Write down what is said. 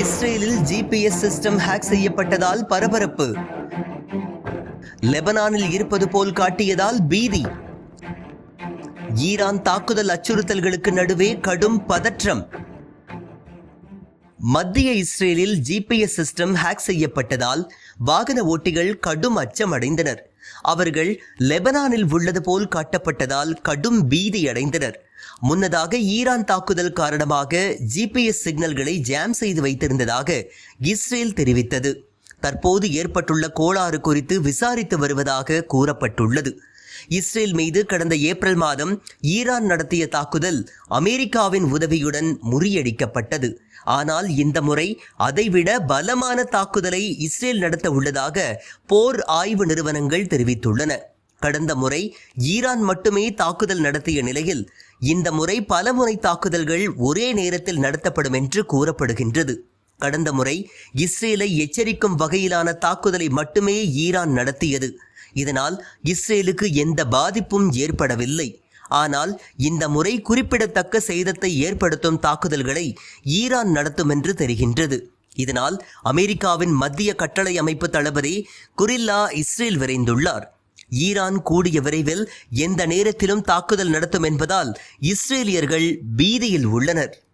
இஸ்ரேலில் GPS system hack செய்யப்பட்டதால் பரபரப்பு. லெபனானில் இருப்பது போல் காட்டியதால் பீதி. ஈரான் தாக்குதல் அச்சுறுத்தல்களுக்கு நடுவே கடும் பதற்றம். மத்திய இஸ்ரேலில் ஜிபிஎஸ் சிஸ்டம் ஹேக் செய்யப்பட்டதால் வாகன ஓட்டிகள் கடும் அச்சம் அடைந்தனர் அவர்கள் லெபனானில் உள்ளது போல் காட்டப்பட்டதால் கடும் பீதி அடைந்தனர் முன்னதாக ஈரான் தாக்குதல் காரணமாக ஜிபிஎஸ் சிக்னல்களை ஜாம் செய்து வைத்திருந்ததாக இஸ்ரேல் தெரிவித்தது. தற்போது ஏற்பட்டுள்ள கோளாறு குறித்து விசாரித்து வருவதாக கூறப்பட்டுள்ளது. இஸ்ரேல் மீது கடந்த ஏப்ரல் மாதம் ஈரான் நடத்திய தாக்குதல் அமெரிக்காவின் உதவியுடன் முறியடிக்கப்பட்டது. ஆனால் இந்த முறை அதைவிட பலமான தாக்குதலை இஸ்ரேல் நடத்த உள்ளதாக போர் ஆய்வு நிறுவனங்கள் தெரிவித்துள்ளன. கடந்த முறை ஈரான் மட்டுமே தாக்குதல் நடத்திய நிலையில் இந்த முறை பல முறை தாக்குதல்கள் ஒரே நேரத்தில் நடத்தப்படும் என்று கூறப்படுகின்றது. கடந்த முறை இஸ்ரேலை எச்சரிக்கும் வகையிலான தாக்குதலை மட்டுமே ஈரான் நடத்தியது. இதனால் இஸ்ரேலுக்கு எந்த பாதிப்பும் ஏற்படவில்லை. ஆனால் இந்த முறை குறிப்பிடத்தக்க சேதத்தை ஏற்படுத்தும் தாக்குதல்களை ஈரான் நடத்தும் என்று தெரிகின்றது. இதனால் அமெரிக்காவின் மத்திய கட்டளை அமைப்பு தளபதி குரில்லா இஸ்ரேல் விரைந்துள்ளார். ஈரான் கூடிய விரைவில் எந்த நேரத்திலும் தாக்குதல் நடத்தும் என்பதால் இஸ்ரேலியர்கள் பீதியில் உள்ளனர்.